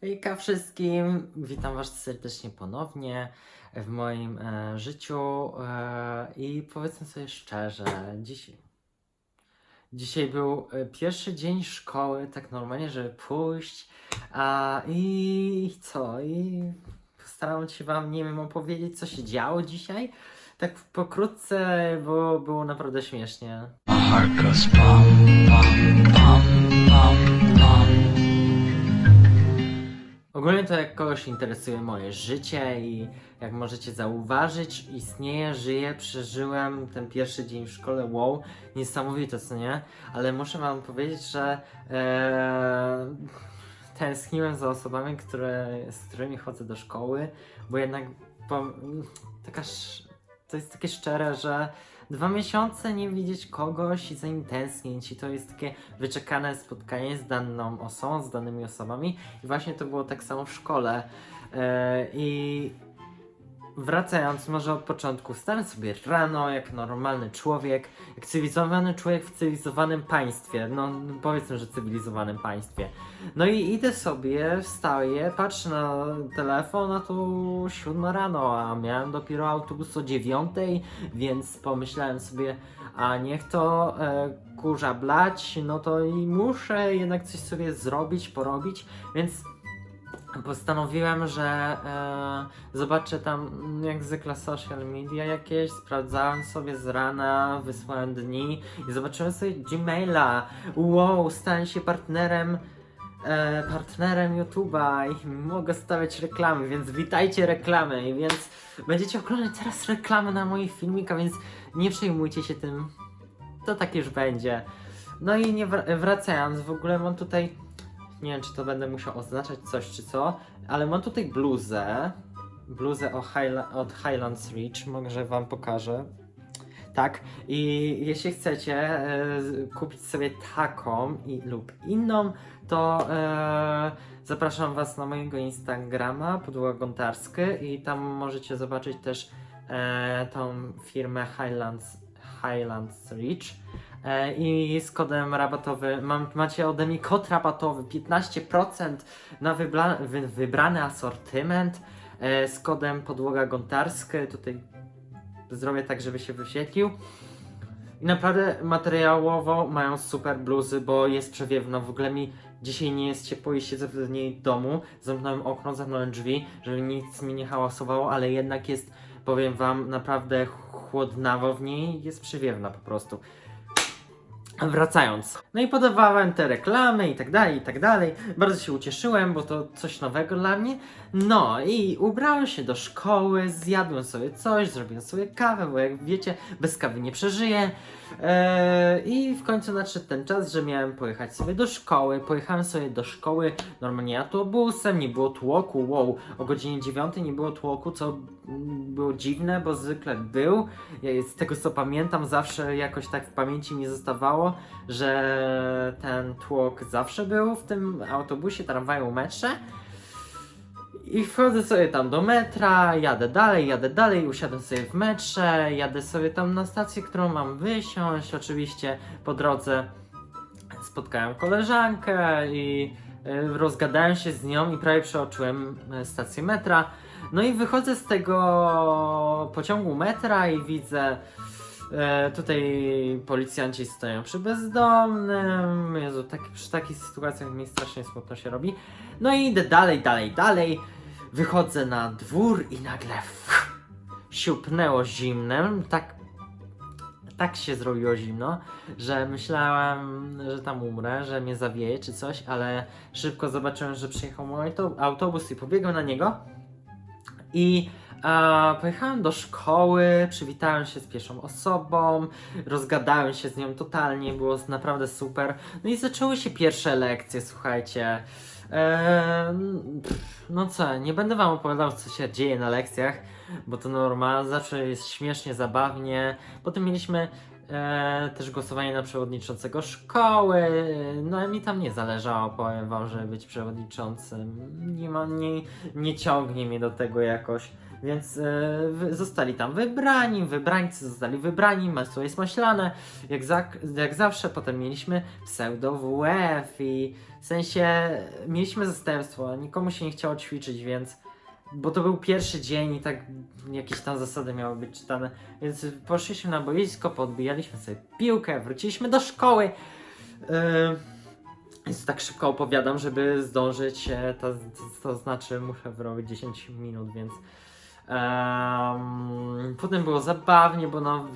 Hejka wszystkim, witam Was serdecznie ponownie w moim e, życiu e, i powiedzmy sobie szczerze, dzisiaj, dzisiaj był e, pierwszy dzień szkoły, tak normalnie, żeby pójść a, i co, i postaram się Wam, nie wiem, opowiedzieć co się działo dzisiaj, tak pokrótce, bo było naprawdę śmiesznie. Heart goes bum, bum, bum, bum. Ogólnie to jak kogoś interesuje moje życie i jak możecie zauważyć, istnieję, żyję, przeżyłem ten pierwszy dzień w szkole, wow, niesamowite co nie, ale muszę wam powiedzieć, że e, tęskniłem za osobami, które, z którymi chodzę do szkoły, bo jednak po, taka, sz- to jest takie szczere, że dwa miesiące nie widzieć kogoś i za nim i to jest takie wyczekane spotkanie z daną osobą, z danymi osobami i właśnie to było tak samo w szkole. E, I wracając może od początku, wstałem sobie rano jak normalny człowiek, jak cywilizowany człowiek w cywilizowanym państwie. No powiedzmy, że cywilizowanym państwie. No i idę sobie, wstaję, patrzę na telefon, a tu siódma rano, a miałem dopiero autobus o dziewiątej, więc pomyślałem sobie, a niech to e, kurza blać, no to i muszę jednak coś sobie zrobić, porobić, więc postanowiłem, że e, zobaczę tam mm, jak zwykle social media jakieś, sprawdzałem sobie z rana, wysłałem dni i zobaczyłem sobie Gmaila. Wow, stałem się partnerem e, partnerem YouTube'a i mogę stawiać reklamy, więc witajcie reklamy, więc będziecie oglądać teraz reklamy na moich filmikach, więc nie przejmujcie się tym, to tak już będzie. No i nie wr- wracając, w ogóle mam tutaj, nie wiem czy to będę musiał oznaczać coś czy co, ale mam tutaj bluzę, bluzę o Highla- od Highlands Reach, może wam pokażę. Tak, i jeśli chcecie e, kupić sobie taką i, lub inną, to e, zapraszam Was na mojego Instagrama, Podłoga Gontarsky i tam możecie zobaczyć też e, tą firmę Highlands, Highlands Reach. E, I z kodem rabatowym mam, macie ode mnie kod rabatowy 15% na wybla, wy, wybrany asortyment e, z kodem Podłoga Gontarsky. Tutaj zrobię tak, żeby się wyświetlił. I naprawdę materiałowo mają super bluzy, bo jest przewiewna. W ogóle mi dzisiaj nie jest ciepło i siedzę w niej domu. Zamknąłem okno, zamknąłem drzwi, żeby nic mi nie hałasowało, ale jednak jest, powiem wam, naprawdę chłodnawo w niej. Jest przewiewna po prostu. Wracając. No i podawałem te reklamy i tak dalej, i tak dalej. Bardzo się ucieszyłem, bo to coś nowego dla mnie. No i ubrałem się do szkoły, zjadłem sobie coś, zrobiłem sobie kawę, bo jak wiecie, bez kawy nie przeżyję. Eee, I w końcu nadszedł ten czas, że miałem pojechać sobie do szkoły. Pojechałem sobie do szkoły normalnie autobusem, nie było tłoku. Wow, o godzinie 9 nie było tłoku, co było dziwne, bo zwykle był. Ja z tego co pamiętam, zawsze jakoś tak w pamięci mi zostawało, że ten tłok zawsze był w tym autobusie, tramwaju, metrze. I wchodzę sobie tam do metra, jadę dalej, jadę dalej, usiadłem sobie w metrze, jadę sobie tam na stację, którą mam wysiąść. Oczywiście po drodze spotkałem koleżankę i y, rozgadałem się z nią i prawie przeoczyłem y, stację metra. No i wychodzę z tego pociągu metra i widzę e, tutaj policjanci stoją przy bezdomnym. Jezu, tak, przy takich sytuacjach mi strasznie smutno się robi. No i idę dalej, dalej, dalej. Wychodzę na dwór i nagle fuh, siupnęło zimnem. Tak, tak się zrobiło zimno, że myślałem, że tam umrę, że mnie zawieje czy coś, ale szybko zobaczyłem, że przyjechał mój auto- autobus i pobiegłem na niego. I e, pojechałem do szkoły, przywitałem się z pierwszą osobą, rozgadałem się z nią totalnie, było naprawdę super. No i zaczęły się pierwsze lekcje, słuchajcie. No co, nie będę wam opowiadał, co się dzieje na lekcjach, bo to normalne, zawsze jest śmiesznie, zabawnie. Potem mieliśmy e, też głosowanie na przewodniczącego szkoły. No mi tam nie zależało, powiem wam, żeby być przewodniczącym. Nie, ma, nie, nie ciągnie mnie do tego jakoś. Więc e, zostali tam wybrani, wybrańcy zostali wybrani, masło jest maślane, jak, za, jak zawsze. Potem mieliśmy pseudo-WF i w sensie mieliśmy zastępstwo, nikomu się nie chciało ćwiczyć, więc bo to był pierwszy dzień i tak jakieś tam zasady miały być czytane, więc poszliśmy na boisko, podbijaliśmy sobie piłkę, wróciliśmy do szkoły. Yy, tak szybko opowiadam, żeby zdążyć, e, to, to, to znaczy muszę wyrobić 10 minut, więc em, potem było zabawnie, bo no,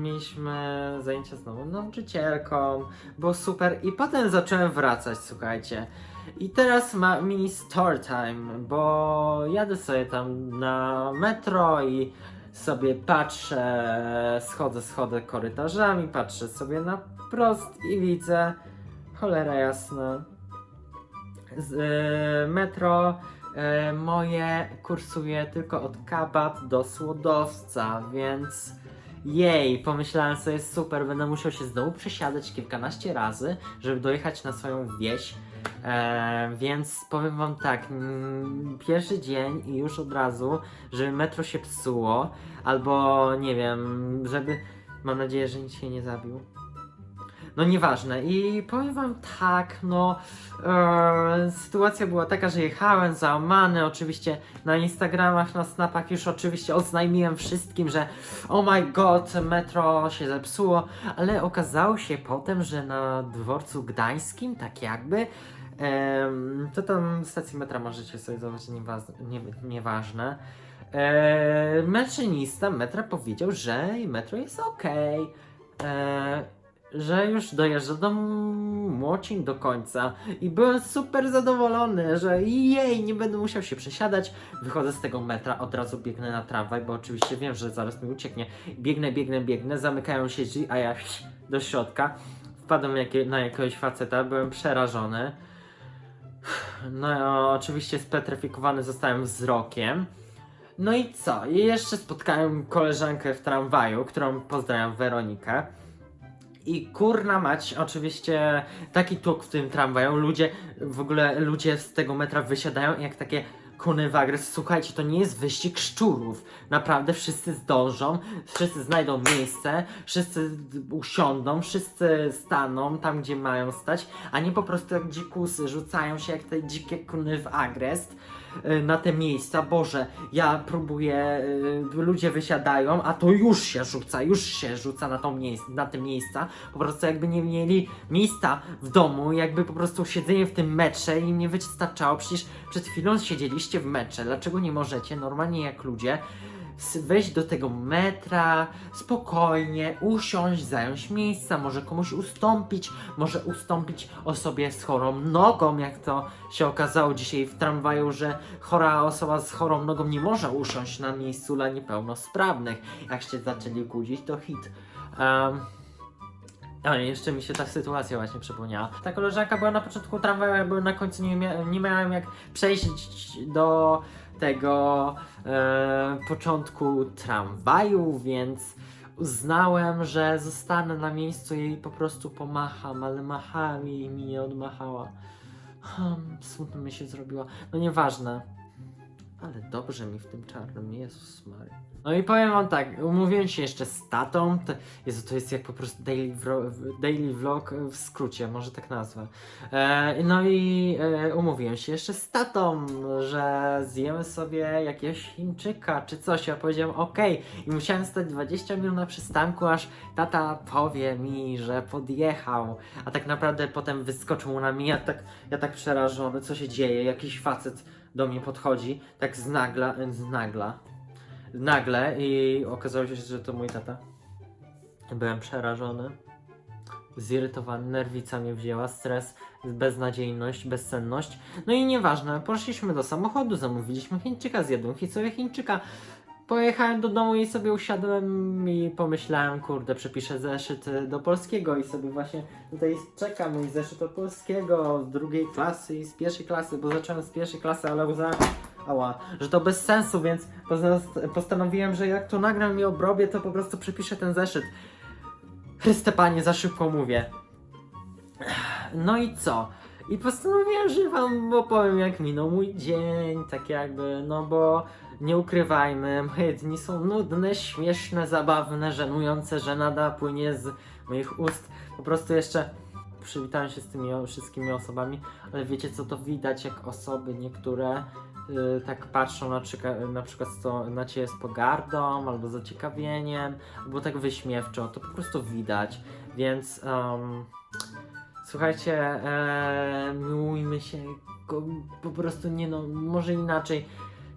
mieliśmy zajęcia z nową nauczycielką, było super i potem zacząłem wracać, słuchajcie. I teraz ma mini story time, bo jadę sobie tam na metro i sobie patrzę, schodzę, schodzę korytarzami, patrzę sobie na prost i widzę, cholera jasna, z, e, metro moje kursuje tylko od kabat do słodowca, więc jej, pomyślałem sobie super, będę musiał się znowu przesiadać kilkanaście razy, żeby dojechać na swoją wieś. E, więc powiem wam tak, mm, pierwszy dzień i już od razu, żeby metro się psuło, albo nie wiem, żeby, mam nadzieję, że nic się nie zabił. No nieważne. I powiem wam tak, no e, sytuacja była taka, że jechałem załamany, oczywiście na Instagramach, na Snapach już oczywiście oznajmiłem wszystkim, że oh my god, metro się zepsuło, ale okazało się potem, że na dworcu gdańskim, tak jakby, em, to tam stację metra możecie sobie zobaczyć, niewa- nie, nieważne. E, maszynista metra powiedział, że metro jest ok, e, że już dojeżdża do Młocin do końca i byłem super zadowolony, że jej, nie będę musiał się przesiadać. Wychodzę z tego metra, od razu biegnę na tramwaj, bo oczywiście wiem, że zaraz mi ucieknie. Biegnę, biegnę, biegnę, zamykają się drzwi, a ja do środka. Wpadłem na jakiegoś faceta, byłem przerażony. No, oczywiście spetryfikowany zostałem wzrokiem. No i co? I jeszcze spotkałem koleżankę w tramwaju, którą pozdrawiam, Weronikę. I kurna mać, oczywiście taki tłuk w tym tramwaju, ludzie, w ogóle ludzie z tego metra wysiadają jak takie kuny w agres. Słuchajcie, to nie jest wyścig szczurów. Naprawdę wszyscy zdążą, wszyscy znajdą miejsce, wszyscy usiądą, wszyscy staną tam, gdzie mają stać, a nie po prostu jak dzikusy rzucają się jak te dzikie kuny w agrest y, na te miejsca. Boże, ja próbuję, y, ludzie wysiadają, a to już się rzuca, już się rzuca na, tą miejsc, na te miejsca. Po prostu jakby nie mieli miejsca w domu, jakby po prostu siedzenie w tym metrze im nie wystarczało. Przecież przed chwilą siedzieliście w metrze. Dlaczego nie możecie normalnie jak ludzie wejść do tego metra, spokojnie, usiąść, zająć miejsca, może komuś ustąpić, może ustąpić osobie z chorą nogą, jak to się okazało dzisiaj w tramwaju, że chora osoba z chorą nogą nie może usiąść na miejscu dla niepełnosprawnych. Jak się zaczęli kłócić, to hit. Um, o, jeszcze mi się ta sytuacja właśnie przypomniała. Ta koleżanka była na początku tramwaju, ja byłem na końcu, nie, mia nie miałem jak przejść do tego e, początku tramwaju, więc uznałem, że zostanę na miejscu i po prostu pomacham, ale machałem i mi nie odmachała. Hmm, smutno mi się zrobiła. No nieważne. Ale dobrze mi w tym czarnym, Jezus Mary. No i powiem wam tak, umówiłem się jeszcze z tatą, to, Jezu, to jest jak po prostu daily, vro, daily vlog w skrócie, może tak nazwę. E, no i e, umówiłem się jeszcze z tatą, że zjemy sobie jakiegoś Chińczyka czy coś. Ja powiedziałem okej i musiałem stać 20 minut na przystanku, aż tata powie mi, że podjechał. A tak naprawdę potem wyskoczył na mnie, ja tak, ja tak przerażony, co się dzieje, jakiś facet do mnie podchodzi, tak z nagla, z nagla, nagle i okazało się, że to mój tata. Byłem przerażony, zirytowany, nerwica mnie wzięła, stres, beznadziejność, bezsenność. No i nieważne, poszliśmy do samochodu, zamówiliśmy Chińczyka, zjadłem sobie Chińczyka. Pojechałem do domu i sobie usiadłem i pomyślałem, kurde, przepiszę zeszyt y, do polskiego i sobie właśnie tutaj czeka mój zeszyt do polskiego z drugiej klasy i z pierwszej klasy, bo zacząłem z pierwszej klasy, ale uznałem, ała, że to bez sensu, więc postanowiłem, że jak to nagram i obrobię, to po prostu przepiszę ten zeszyt. Chryste panie, za szybko mówię. No i co? I postanowiłem, że wam opowiem jak minął mój dzień, tak jakby, no bo Nie ukrywajmy, moje dni są nudne, śmieszne, zabawne, żenujące, żenada płynie z moich ust. Po prostu jeszcze przywitałem się z tymi wszystkimi osobami, ale wiecie co to widać, jak osoby niektóre y, tak patrzą na, na przykład to, na ciebie z pogardą, albo zaciekawieniem, albo tak wyśmiewczo, to po prostu widać, więc em, słuchajcie, e, miłujmy się, po prostu nie no, może inaczej,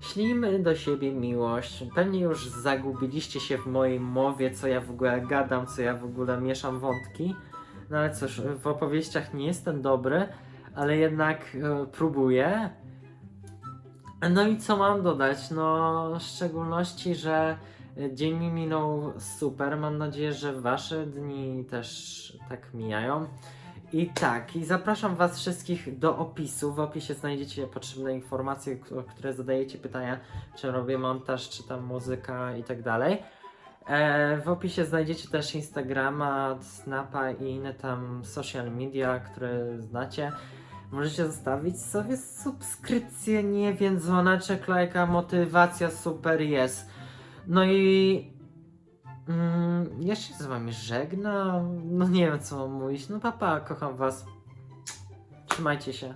ślijmy do siebie miłość, pewnie już zagubiliście się w mojej mowie, co ja w ogóle gadam, co ja w ogóle mieszam wątki, no ale cóż, w opowieściach nie jestem dobry, ale jednak e, próbuję. No i co mam dodać? No, w szczególności, że dzień mi minął super. Mam nadzieję, że wasze dni też tak mijają. I tak, i zapraszam was wszystkich do opisu. W opisie znajdziecie potrzebne informacje, które zadajecie pytania, czy robię montaż, czy tam muzyka i tak dalej. E, w opisie znajdziecie też Instagrama, Snapa i inne tam social media, które znacie. Możecie zostawić sobie subskrypcję, nie wiem, dzwoneczek, lajka, motywacja super jest. No i mm, ja się z wami żegnam. No nie wiem co mam mówić. No papa, kocham was. Trzymajcie się.